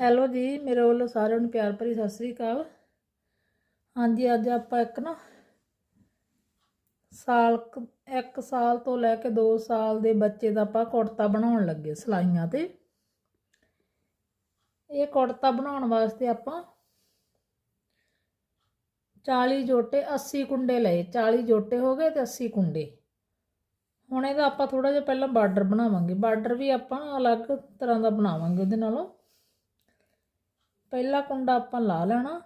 Hello ਜੀ, ਮੇਰੇ ਵੱਲੋਂ ਸਾਰਿਆਂ ਨੂੰ ਪਿਆਰ ਭਰੀ ਸਤਿ ਸ੍ਰੀ ਅਕਾਲ। ਹਾਂਜੀ, ਅੱਜ ਆਪਾਂ ਇੱਕ ਨਾ ਸਾਲ ਕੁ- ਇੱਕ ਸਾਲ ਤੋਂ ਲੈ ਕੇ 2 ਸਾਲ ਦੇ ਬੱਚੇ ਦਾ ਆਪਾਂ ਕੁੜਤਾ ਬਣਾਉਣ ਲੱਗੇ ਸਲਾਈਆਂ ਤੇ। ਇਹ ਕੁੜਤਾ ਬਣਾਉਣ ਵਾਸਤੇ ਆਪਾਂ 40 ਜੋਟੇ 80 ਕੁੰਡੇ ਲਏ। 40 ਜੋਟੇ ਹੋ ਗਏ ਤੇ 80 ਕੁੰਡੇ। ਹੁਣ ਇਹਦਾ ਆਪਾਂ ਥੋੜਾ ਜਿਹਾ ਪਹਿਲਾਂ ਬਾਰਡਰ ਬਣਾਵਾਂਗੇ। ਬਾਰਡਰ ਵੀ ਆਪਾਂ ਅਲੱਗ ਤਰ੍ਹਾਂ ਦਾ ਬਣਾਵਾਂਗੇ ਉਹਦੇ ਨਾਲੋਂ। ਪਹਿਲਾ ਕੁੰਡਾ ਆਪਾਂ ਲਾ ਲੈਣਾ।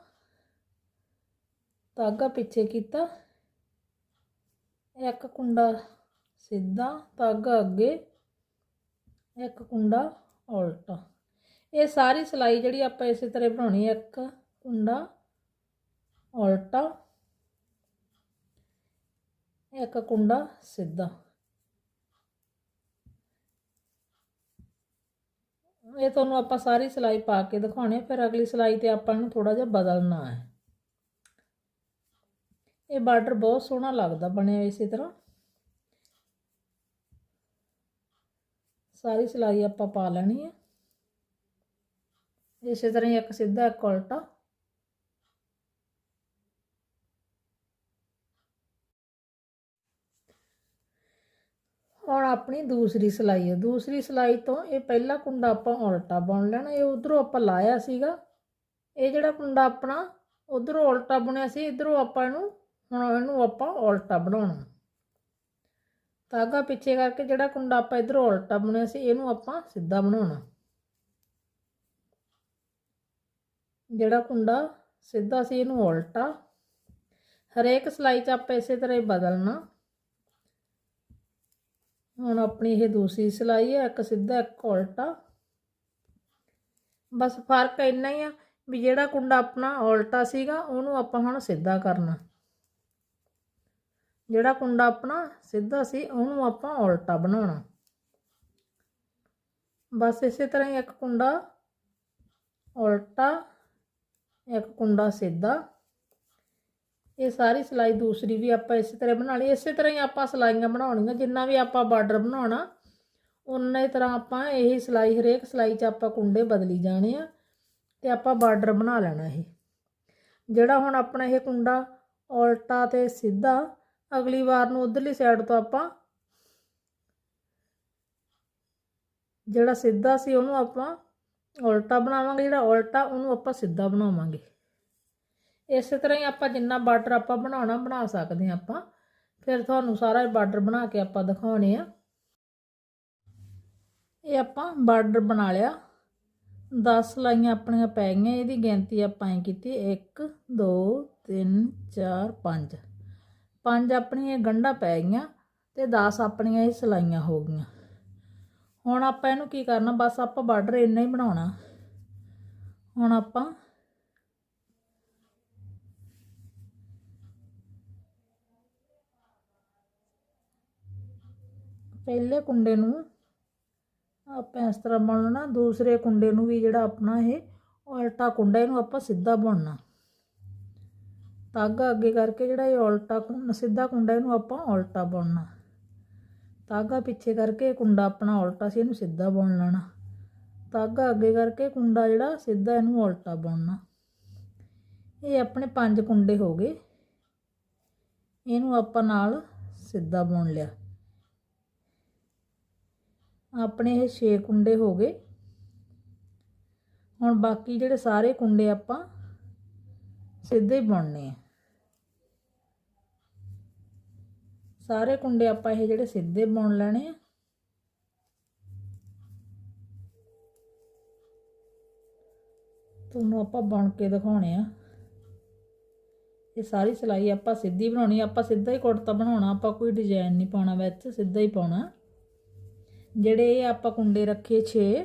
ਧਾਗਾ ਪਿੱਛੇ ਕੀਤਾ। ਇੱਕ ਕੁੰਡਾ ਸਿੱਧਾ ਧਾਗਾ ਅੱਗੇ। ਇੱਕ ਕੁੰਡਾ ਉਲਟਾ। ਇਹ ਸਾਰੀ ਸਲਾਈ ਜਿਹੜੀ ਆਪਾਂ ਇਸੇ ਤਰ੍ਹਾਂ ਬਣਾਉਣੀ ਹੈ, ਇੱਕ ਕੁੰਡਾ ਉਲਟਾ, ਇੱਕ ਕੁੰਡਾ ਸਿੱਧਾ। ਇਹ ਤੁਹਾਨੂੰ ਆਪਾਂ ਸਾਰੀ ਸਿਲਾਈ ਪਾ ਕੇ ਦਿਖਾਉਣੇ ਫਿਰ ਅਗਲੀ ਸਿਲਾਈ ਤੇ ਆਪਾਂ ਨੂੰ ਥੋੜਾ ਜਿਹਾ ਬਦਲਣਾ ਹੈ। ਇਹ ਬਾਰਡਰ ਬਹੁਤ ਸੋਹਣਾ ਲੱਗਦਾ, ਬਣਿਆ ਇਸੇ ਤਰ੍ਹਾਂ। ਸਾਰੀ ਸਿਲਾਈ ਆਪਾਂ ਪਾ ਲੈਣੀ ਹੈ। ਇਸੇ ਤਰ੍ਹਾਂ ਹੀ ਇੱਕ ਸਿੱਧਾ ਇੱਕ ਉਲਟਾ ਹੁਣ ਆਪਣੀ ਦੂਸਰੀ ਸਿਲਾਈ ਹੈ। ਦੂਸਰੀ ਸਿਲਾਈ ਤੋਂ ਇਹ ਪਹਿਲਾ ਕੁੰਡਾ ਆਪਾਂ ਉਲਟਾ ਬੁਣ ਲੈਣਾ। ਇਹ ਉਧਰੋਂ ਆਪਾਂ ਲਾਇਆ ਸੀਗਾ। ਇਹ ਜਿਹੜਾ ਕੁੰਡਾ ਆਪਣਾ ਉਧਰੋਂ ਉਲਟਾ ਬੁਣਿਆ ਸੀ, ਇਧਰੋਂ ਆਪਾਂ ਇਹਨੂੰ, ਹੁਣ ਇਹਨੂੰ ਆਪਾਂ ਉਲਟਾ ਬਣਾਉਣਾ। ਧਾਗਾ ਪਿੱਛੇ ਕਰਕੇ ਜਿਹੜਾ ਕੁੰਡਾ ਆਪਾਂ ਇਧਰੋਂ ਉਲਟਾ ਬੁਣਿਆ ਸੀ, ਇਹਨੂੰ ਆਪਾਂ ਸਿੱਧਾ ਬਣਾਉਣਾ। ਜਿਹੜਾ ਕੁੰਡਾ ਸਿੱਧਾ ਸੀ, ਇਹਨੂੰ ਉਲਟਾ। ਹਰੇਕ ਸਿਲਾਈ 'ਚ ਆਪਾਂ ਇਸੇ ਤਰ੍ਹਾਂ ਹੀ ਬਦਲਣਾ। ਹੁਣ ਆਪਣੀ ਇਹ ਦੂਸਰੀ ਸਿਲਾਈ ਹੈ, ਇੱਕ ਸਿੱਧਾ, ਇੱਕ ਉਲਟਾ। ਬਸ ਫ਼ਰਕ ਇੰਨਾ ਹੀ ਆ ਵੀ ਜਿਹੜਾ ਕੁੰਡਾ ਆਪਣਾ ਉਲਟਾ ਸੀਗਾ, ਉਹਨੂੰ ਆਪਾਂ ਹੁਣ ਸਿੱਧਾ ਕਰਨਾ। ਜਿਹੜਾ ਕੁੰਡਾ ਆਪਣਾ ਸਿੱਧਾ ਸੀ, ਉਹਨੂੰ ਆਪਾਂ ਉਲਟਾ ਬਣਾਉਣਾ। ਬਸ ਇਸੇ ਤਰ੍ਹਾਂ ਹੀ ਇੱਕ ਕੁੰਡਾ ਉਲਟਾ, ਇੱਕ ਕੁੰਡਾ ਸਿੱਧਾ। ਇਹ ਸਾਰੀ ਸਿਲਾਈ ਦੂਸਰੀ ਵੀ ਆਪਾਂ ਇਸੇ ਤਰ੍ਹਾਂ ਬਣਾ ਲਈ। ਇਸੇ ਤਰ੍ਹਾਂ ਹੀ ਆਪਾਂ ਸਿਲਾਈਆਂ ਬਣਾਉਣੀਆਂ, ਜਿੰਨਾ ਵੀ ਆਪਾਂ ਬਾਰਡਰ ਬਣਾਉਣਾ ਉਨਾ ਹੀ ਤਰ੍ਹਾਂ ਆਪਾਂ ਇਹੀ ਸਿਲਾਈ, ਹਰੇਕ ਸਿਲਾਈ 'ਚ ਆਪਾਂ ਕੁੰਡੇ ਬਦਲੀ ਜਾਣੇ ਆ ਤੇ ਆਪਾਂ ਬਾਰਡਰ ਬਣਾ ਲੈਣਾ ਇਹ। ਜਿਹੜਾ ਹੁਣ ਆਪਣਾ ਇਹ ਕੁੰਡਾ ਉਲਟਾ ਤੇ ਸਿੱਧਾ, ਅਗਲੀ ਵਾਰ ਨੂੰ ਉਧਰਲੀ ਸਾਈਡ ਤੋਂ ਆਪਾਂ ਜਿਹੜਾ ਸਿੱਧਾ ਸੀ ਉਹਨੂੰ ਆਪਾਂ ਉਲਟਾ ਬਣਾਵਾਂਗੇ, ਜਿਹੜਾ ਉਲਟਾ ਉਹਨੂੰ ਆਪਾਂ ਸਿੱਧਾ ਬਣਾਵਾਂਗੇ। ਇਸੇ ਤਰ੍ਹਾਂ ਹੀ ਆਪਾਂ ਜਿੰਨਾ ਬਾਰਡਰ ਆਪਾਂ ਬਣਾਉਣਾ, ਬਣਾ ਸਕਦੇ ਹਾਂ ਆਪਾਂ। ਫਿਰ ਤੁਹਾਨੂੰ ਸਾਰਾ ਬਾਰਡਰ ਬਣਾ ਕੇ ਆਪਾਂ ਦਿਖਾਉਣੇ ਆ। ਇਹ ਆਪਾਂ ਬਾਰਡਰ ਬਣਾ ਲਿਆ। 10 ਲਾਈਆਂ ਆਪਣੀਆਂ ਪੈ ਗਈਆਂ, ਇਹਦੀ ਗਿਣਤੀ ਆਪਾਂ ਐ ਕੀਤੀ 1 2 3 4 5 ਪੰਜ ਆਪਣੀਆਂ ਗੰਢਾਂ ਪੈ ਗਈਆਂ ਤੇ 10 ਆਪਣੀਆਂ ਇਹ ਸਲਾਈਆਂ ਹੋ ਗਈਆਂ। ਹੁਣ ਆਪਾਂ ਇਹਨੂੰ ਕੀ ਕਰਨਾ, ਬਸ ਆਪਾਂ ਬਾਰਡਰ ਇੰਨਾ ਹੀ ਬਣਾਉਣਾ। ਹੁਣ ਆਪਾਂ ਪਹਿਲੇ ਕੁੰਡੇ ਨੂੰ ਆਪਾਂ ਇਸ ਤਰ੍ਹਾਂ ਬੁਣਨਾ ਦੂਸਰੇ ਕੁੰਡੇ ਨੂੰ ਵੀ ਜਿਹੜਾ ਆਪਣਾ ਇਹ ਉਲਟਾ ਕੁੰਡਾ, ਇਹਨੂੰ ਆਪਾਂ ਸਿੱਧਾ ਬਣਨਾ ਧਾਗਾ ਅੱਗੇ ਕਰਕੇ ਜਿਹੜਾ ਇਹ ਉਲਟਾ ਕੁੰਡਾ, ਸਿੱਧਾ ਕੁੰਡਾ, ਇਹਨੂੰ ਆਪਾਂ ਉਲਟਾ ਬਣਨਾ ਧਾਗਾ ਪਿੱਛੇ ਕਰਕੇ ਕੁੰਡਾ ਆਪਣਾ ਉਲਟਾ ਸੀ, ਇਹਨੂੰ ਸਿੱਧਾ ਬੁਣ ਲੈਣਾ। ਧਾਗਾ ਅੱਗੇ ਕਰਕੇ ਕੁੰਡਾ ਜਿਹੜਾ ਸਿੱਧਾ, ਇਹਨੂੰ ਉਲਟਾ ਬੁਣਨਾ ਇਹ ਆਪਣੇ ਪੰਜ ਕੁੰਡੇ ਹੋ ਗਏ। ਇਹਨੂੰ ਆਪਾਂ ਨਾਲ ਸਿੱਧਾ ਬੁਣ ਲਿਆ। ਆਪਣੇ ਇਹ 6 ਕੁੰਡੇ ਹੋ ਗਏ। ਹੁਣ ਬਾਕੀ ਜਿਹੜੇ ਸਾਰੇ ਕੁੰਡੇ ਆਪਾਂ ਸਿੱਧੇ ਹੀ ਬੁਣਨੇ ਆ। ਸਾਰੇ ਕੁੰਡੇ ਆਪਾਂ ਇਹ ਜਿਹੜੇ ਸਿੱਧੇ ਬੁਣ ਲੈਣੇ ਆ। ਤੁਹਾਨੂੰ ਆਪਾਂ ਬਣ ਕੇ ਦਿਖਾਉਣੇ ਆ। ਇਹ ਸਾਰੀ ਸਿਲਾਈ ਆਪਾਂ ਸਿੱਧੀ ਬਣਾਉਣੀ ਆਪਾਂ ਸਿੱਧਾ ਹੀ ਕੁੜਤਾ ਬਣਾਉਣਾ। ਆਪਾਂ ਕੋਈ ਡਿਜ਼ਾਈਨ ਨਹੀਂ ਪਾਉਣਾ ਵਿੱਚ। ਸਿੱਧਾ ਹੀ ਪਾਉਣਾ। ਜਿਹੜੇ ਇਹ ਆਪਾਂ ਕੁੰਡੇ ਰੱਖੇ 6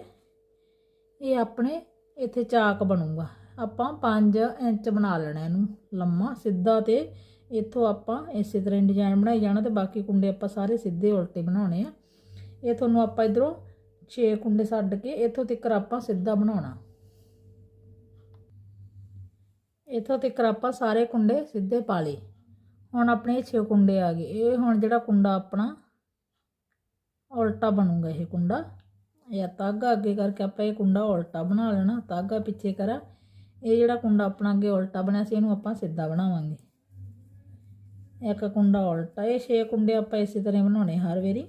ਇਹ ਆਪਣੇ ਇੱਥੇ ਚਾਕ ਬਣੂਗਾ। ਆਪਾਂ 5 ਇੰਚ ਬਣਾ ਲੈਣਾ ਇਹਨੂੰ ਲੰਮਾ, ਸਿੱਧਾ ਤੇ ਇੱਥੋਂ ਆਪਾਂ ਇਸੇ ਤਰ੍ਹਾਂ ਡਿਜ਼ਾਈਨ ਬਣਾਈ ਜਾਣਾ ਤੇ ਬਾਕੀ ਕੁੰਡੇ ਆਪਾਂ ਸਾਰੇ ਸਿੱਧੇ ਉਲਟੇ ਬਣਾਉਣੇ ਆ। ਇਹ ਤੁਹਾਨੂੰ ਆਪਾਂ ਇਧਰੋਂ 6 ਕੁੰਡੇ ਛੱਡ ਕੇ ਇੱਥੋਂ ਤੱਕ ਆਪਾਂ ਸਿੱਧਾ ਬਣਾਉਣਾ। ਇੱਥੋਂ ਤੱਕ ਆਪਾਂ ਸਾਰੇ ਕੁੰਡੇ ਸਿੱਧੇ ਪਾ ਲਏ। ਹੁਣ ਆਪਣੇ 6 ਕੁੰਡੇ ਆ ਗਏ। ਇਹ ਹੁਣ ਜਿਹੜਾ ਕੁੰਡਾ ਆਪਣਾ ਉਲਟਾ ਬਣੂਗਾ ਇਹ ਕੁੰਡਾ। ਇਹ ਤਾਗਾ ਅੱਗੇ ਕਰਕੇ ਆਪਾਂ ਇਹ ਕੁੰਡਾ ਉਲਟਾ ਬਣਾ ਲੈਣਾ ਤਾਗਾ ਪਿੱਛੇ ਕਰਾ। ਇਹ ਜਿਹੜਾ ਕੁੰਡਾ ਆਪਣਾ ਅੱਗੇ ਉਲਟਾ ਬਣਿਆ ਸੀ, ਇਹਨੂੰ ਆਪਾਂ ਸਿੱਧਾ ਬਣਾਵਾਂਗੇ। ਇੱਕ ਕੁੰਡਾ ਉਲਟਾ, ਇਹ ਛੇ ਕੁੰਡੇ ਆਪਾਂ ਇਸੇ ਤਰ੍ਹਾਂ ਬਣਾਉਣੇ ਹਰ ਵਾਰੀ।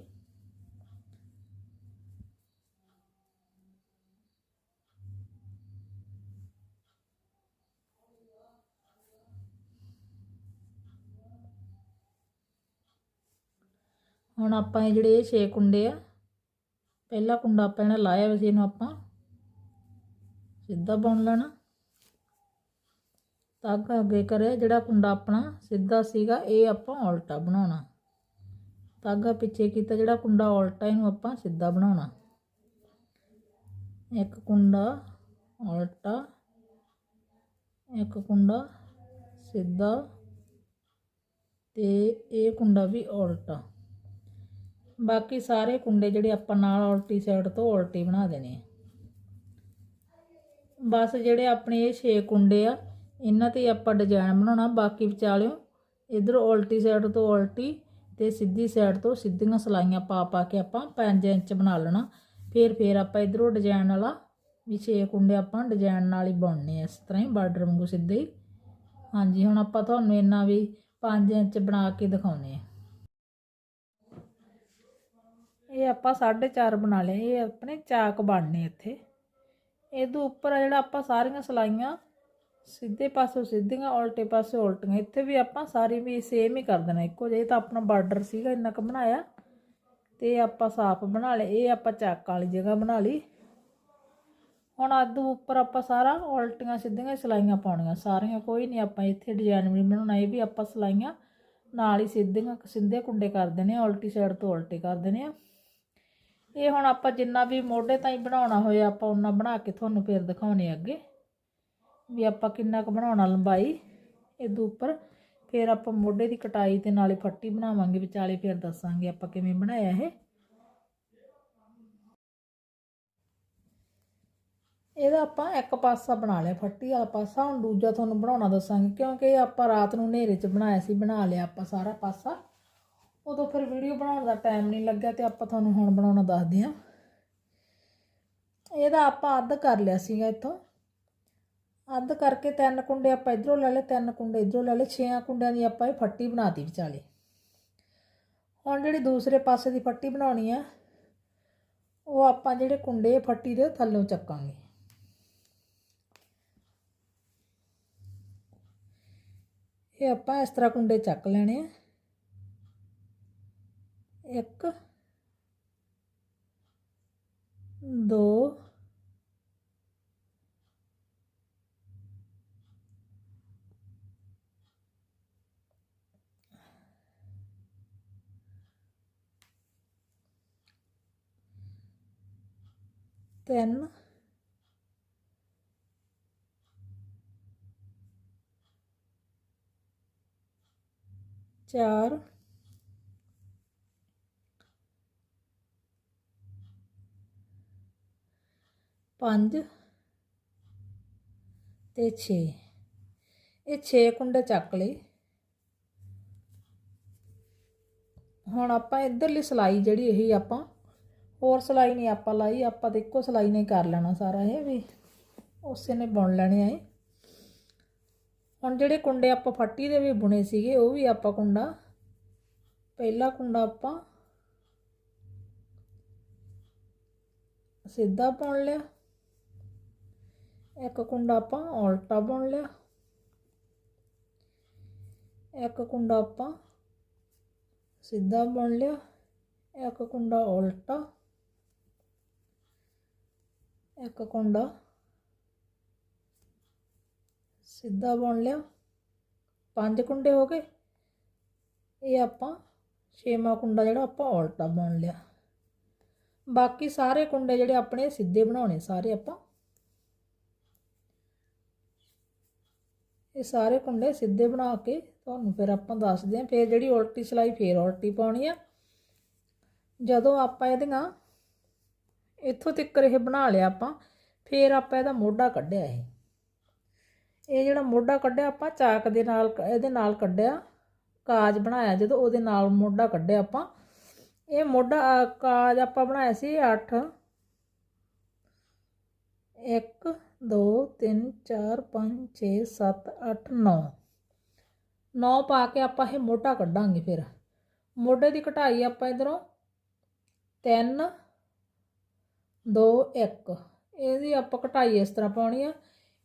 ਹੁਣ ਆਪਾਂ ਇਹ ਜਿਹੜੇ ਇਹ ਛੇ ਕੁੰਡੇ ਆ, ਪਹਿਲਾ ਕੁੰਡਾ ਆਪਾਂ ਇਹਨਾਂ ਲਾਇਆ ਵੈਸੇ ਇਹਨੂੰ ਆਪਾਂ। ਸਿੱਧਾ ਬੁਣ ਲੈਣਾ। ਤਾਗਾ ਅੱਗੇ ਕਰੇ ਜਿਹੜਾ ਕੁੰਡਾ ਆਪਣਾ ਸਿੱਧਾ ਸੀਗਾ, ਇਹ ਆਪਾਂ ਉਲਟਾ ਬਣਾਉਣਾ। ਤਾਗਾ ਪਿੱਛੇ ਕੀਤਾ ਜਿਹੜਾ ਕੁੰਡਾ ਉਲਟਾ, ਇਹਨੂੰ ਆਪਾਂ ਸਿੱਧਾ ਬਣਾਉਣਾ। ਇੱਕ ਕੁੰਡਾ ਉਲਟਾ, ਇੱਕ ਕੁੰਡਾ ਸਿੱਧਾ ਤੇ ਇਹ ਕੁੰਡਾ ਵੀ ਉਲਟਾ। ਬਾਕੀ ਸਾਰੇ ਕੁੰਡੇ ਜਿਹੜੇ ਆਪਾਂ ਨਾਲ ਉਲਟੀ ਸਾਈਡ ਤੋਂ ਉਲਟੀ ਬਣਾ ਦੇਣੇ ਆ। ਬਸ ਜਿਹੜੇ ਆਪਣੇ ਇਹ 6 ਕੁੰਡੇ ਆ, ਇਹਨਾਂ ਤੇ ਆਪਾਂ ਡਿਜ਼ਾਈਨ ਬਣਾਉਣਾ। ਬਾਕੀ ਵਿਚਾਲਿਓ, ਇਧਰ ਉਲਟੀ ਸਾਈਡ ਤੋਂ ਉਲਟੀ ਤੇ ਸਿੱਧੀ ਸਾਈਡ ਤੋਂ ਸਿੱਧੀਆਂ ਸਲਾਈਆਂ ਪਾ ਪਾ ਕੇ ਆਪਾਂ 5 ਇੰਚ ਬਣਾ ਲੈਣਾ। ਫਿਰ ਫਿਰ ਆਪਾਂ ਇਧਰੋਂ ਡਿਜ਼ਾਈਨ ਵਾਲਾ ਵੀ 6 ਕੁੰਡੇ ਆਪਾਂ ਡਿਜ਼ਾਈਨ ਨਾਲ ਹੀ ਬੁਣਨੇ ਆ, ਇਸ ਤਰ੍ਹਾਂ ਹੀ ਬਾਰਡਰ ਵਾਂਗੂ ਸਿੱਧੇ ਹੀ। ਹਾਂਜੀ, ਹੁਣ ਆਪਾਂ ਤੁਹਾਨੂੰ ਇੰਨਾ ਵੀ 5 ਇੰਚ ਬਣਾ ਕੇ ਦਿਖਾਉਨੇ ਆ। ਇਹ ਆਪਾਂ 4.5 ਬਣਾ ਲਏ, ਇਹ ਆਪਣੇ ਚਾਕ ਬਣਨੇ ਇੱਥੇ। ਇਹਦੇ ਉੱਪਰ ਆ ਜਿਹੜਾ ਆਪਾਂ ਸਾਰੀਆਂ ਸਲਾਈਆਂ, ਸਿੱਧੇ ਪਾਸੋਂ ਸਿੱਧੀਆਂ, ਉਲਟੇ ਪਾਸੇ ਉਲਟੀਆਂ, ਇੱਥੇ ਵੀ ਆਪਾਂ ਸਾਰੀ ਵੀ ਸੇਮ ਹੀ ਕਰ ਦੇਣਾ ਇੱਕੋ ਜਿਹਾ। ਇਹ ਤਾਂ ਆਪਣਾ ਬਾਰਡਰ ਸੀਗਾ, ਇੰਨਾ ਕੁ ਬਣਾਇਆ। ਤੇ ਆਪਾਂ ਸਾਫ਼ ਬਣਾ ਲਏ, ਇਹ ਆਪਾਂ ਚਾਕ ਵਾਲੀ ਜਗ੍ਹਾ ਬਣਾ ਲਈ। ਹੁਣ ਅੱਧੂ ਉੱਪਰ ਆਪਾਂ ਸਾਰਾ ਉਲਟੀਆਂ ਸਿੱਧੀਆਂ ਹੀ ਸਲਾਈਆਂ ਪਾਉਣੀਆਂ, ਸਾਰੀਆਂ ਕੋਈ ਨਹੀਂ। ਆਪਾਂ ਇੱਥੇ ਡਿਜ਼ਾਈਨ ਵੀ ਬਣਾਉਣਾ, ਇਹ ਵੀ ਆਪਾਂ ਸਲਾਈਆਂ ਨਾਲ ਹੀ ਸਿੱਧੀਆਂ, ਸਿੱਧੇ ਕੁੰਡੇ ਕਰ ਦੇਣੇ ਆ, ਉਲਟੀ ਸਾਈਡ ਤੋਂ ਉਲਟੇ ਕਰ ਦੇਣੇ ਆ। ਇਹ ਹੁਣ ਆਪਾਂ ਜਿੰਨਾ ਵੀ ਮੋਢੇ ਤਾਈਂ ਬਣਾਉਣਾ ਹੋਇਆ, ਆਪਾਂ ਉਹਨਾਂ ਬਣਾ ਕੇ ਤੁਹਾਨੂੰ ਫਿਰ ਦਿਖਾਉਣੇ ਅੱਗੇ। ਵੀ ਆਪਾਂ ਕਿੰਨਾ ਕੁ ਬਣਾਉਣਾ ਲੰਬਾਈ, ਇਹਦੇ ਉੱਪਰ। ਫਿਰ ਆਪਾਂ ਮੋਢੇ ਦੀ ਕਟਾਈ ਤੇ ਨਾਲੇ ਫੱਟੀ ਬਣਾਵਾਂਗੇ, ਵਿਚਾਲੇ ਫਿਰ ਦੱਸਾਂਗੇ ਆਪਾਂ ਕਿਵੇਂ ਬਣਾਇਆ ਇਹ। ਇਹਦਾ ਆਪਾਂ ਇੱਕ ਪਾਸਾ ਬਣਾ ਲਿਆ, ਫੱਟੀ ਵਾਲਾ ਪਾਸਾ। ਹੁਣ ਦੂਜਾ ਤੁਹਾਨੂੰ ਬਣਾਉਣਾ ਦੱਸਾਂਗੇ, ਕਿਉਂਕਿ ਇਹ ਆਪਾਂ ਰਾਤ ਨੂੰ ਹਨੇਰੇ 'ਚ ਬਣਾਇਆ ਸੀ, ਬਣਾ ਲਿਆ ਆਪਾਂ ਸਾਰਾ ਪਾਸਾ। ਉਦੋਂ ਫਿਰ ਵੀਡੀਓ ਬਣਾਉਣ ਦਾ ਟਾਈਮ ਨਹੀਂ ਲੱਗਿਆ ਤੇ ਆਪਾਂ ਤੁਹਾਨੂੰ ਹੁਣ ਬਣਾਉਣਾ ਦੱਸਦੇ ਹਾਂ। ਇਹਦਾ ਆਪਾਂ ਅੱਧ ਕਰ ਲਿਆ ਸੀਗਾ ਇੱਥੋਂ। ਅੱਧ ਕਰਕੇ ਤਿੰਨ ਕੁੰਡੇ ਆਪਾਂ ਇਧਰੋਂ ਲੈ ਲਏ, ਤਿੰਨ ਕੁੰਡੇ ਇਧਰੋਂ ਲੈ ਲਏ, ਛੇਆਂ ਕੁੰਡਿਆਂ ਦੀ ਆਪਾਂ ਇਹ ਫੱਟੀ ਬਣਾਤੀ ਵਿਚਾਲੇ। ਹੁਣ ਜਿਹੜੀ ਦੂਸਰੇ ਪਾਸੇ ਦੀ ਫੱਟੀ ਬਣਾਉਣੀ ਆ, ਉਹ ਆਪਾਂ ਜਿਹੜੇ ਕੁੰਡੇ ਫੱਟੀ ਦੇ ਥੱਲੋਂ ਚੱਕਾਂਗੇ। ਇਹ ਆਪਾਂ ਇਸ ਤਰ੍ਹਾਂ ਕੁੰਡੇ ਚੱਕ ਲੈਣੇ ਆ। एक दो तीन चार ਪੰਜ ਤੇ ਛੇ। ਇਹ ਛੇ ਕੁੰਡੇ ਚੱਕ ਲਈ ਹੁਣ ਆਪਾਂ ਇਧਰਲੀ ਸਲਾਈ ਜਿਹੜੀ ਇਹ ਆਪਾਂ, ਹੋਰ ਸਲਾਈ ਨਹੀਂ ਆਪਾਂ ਲਾਈ, ਆਪਾਂ ਤੇ ਇੱਕੋ ਸਲਾਈ ਨੇ ਕਰ ਲੈਣਾ ਸਾਰਾ ਇਹ ਵੀ। ਉਸੇ ਨੇ ਬੁਣ ਲੈਣੇ ਆਏ ਹੁਣ ਜਿਹੜੇ ਕੁੰਡੇ ਆਪਾਂ ਫੱਟੀ ਦੇ ਵੀ ਬੁਣੇ ਸੀਗੇ, ਉਹ ਵੀ ਆਪਾਂ ਕੁੰਡਾ, ਪਹਿਲਾ ਕੁੰਡਾ ਆਪਾਂ ਸਿੱਧਾ ਪਾਉਣ ਲਿਆ। ਇੱਕ ਕੁੰਡਾ ਆਪਾਂ ਉਲਟਾ ਬੁਣ ਲਿਆ। ਇੱਕ ਕੁੰਡਾ ਆਪਾਂ ਸਿੱਧਾ ਬੁਣ ਲਿਆ। ਇੱਕ ਕੁੰਡਾ ਉਲਟਾ। ਇੱਕ ਕੁੰਡਾ ਸਿੱਧਾ ਬੁਣ ਲਿਆ। ਪੰਜ ਕੁੰਡੇ ਹੋ ਗਏ। ਇਹ ਆਪਾਂ ਛੇਵਾਂ ਕੁੰਡਾ ਜਿਹੜਾ ਆਪਾਂ ਉਲਟਾ ਬੁਣ ਲਿਆ। ਬਾਕੀ ਸਾਰੇ ਕੁੰਡੇ ਜਿਹੜੇ ਆਪਣੇ ਸਿੱਧੇ ਬਣਾਉਣੇ, ਸਾਰੇ ਆਪਾਂ ਇਹ ਸਾਰੇ ਕੁੰਡੇ ਸਿੱਧੇ ਬਣਾ ਕੇ ਤੁਹਾਨੂੰ ਫਿਰ ਆਪਾਂ ਦੱਸਦੇ ਹਾਂ, ਫਿਰ ਜਿਹੜੀ ਉਲਟੀ ਸਲਾਈ ਫਿਰ ਉਲਟੀ ਪਾਉਣੀ ਆ। ਜਦੋਂ ਆਪਾਂ ਇਹਦੀਆਂ ਇੱਥੋਂ ਤੱਕ ਇਹ ਬਣਾ ਲਿਆ ਆਪਾਂ, ਫਿਰ ਆਪਾਂ ਇਹਦਾ ਮੋਢਾ ਕੱਢਿਆ ਇਹ। ਇਹ ਜਿਹੜਾ ਮੋਢਾ ਕੱਢਿਆ ਆਪਾਂ, ਚਾਕ ਦੇ ਨਾਲ ਇਹਦੇ ਨਾਲ ਕੱਢਿਆ, ਕਾਜ ਬਣਾਇਆ ਜਦੋਂ ਉਹਦੇ ਨਾਲ ਮੋਢਾ ਕੱਢਿਆ ਆਪਾਂ। ਇਹ ਮੋਢਾ ਕਾਜ ਆਪਾਂ ਬਣਾਇਆ ਸੀ 8 1 2 3 4 5 6 7 8 9 9 ਪਾ ਕੇ ਆਪਾਂ ਇਹ ਮੋਢਾ ਕੱਢਾਂਗੇ ਫਿਰ। ਮੋਢੇ ਦੀ ਘਟਾਈ ਆਪਾਂ ਇਧਰੋਂ 3 2 1 ਇਹਦੀ ਆਪਾਂ ਘਟਾਈ ਇਸ ਤਰ੍ਹਾਂ ਪਾਉਣੀ ਆ।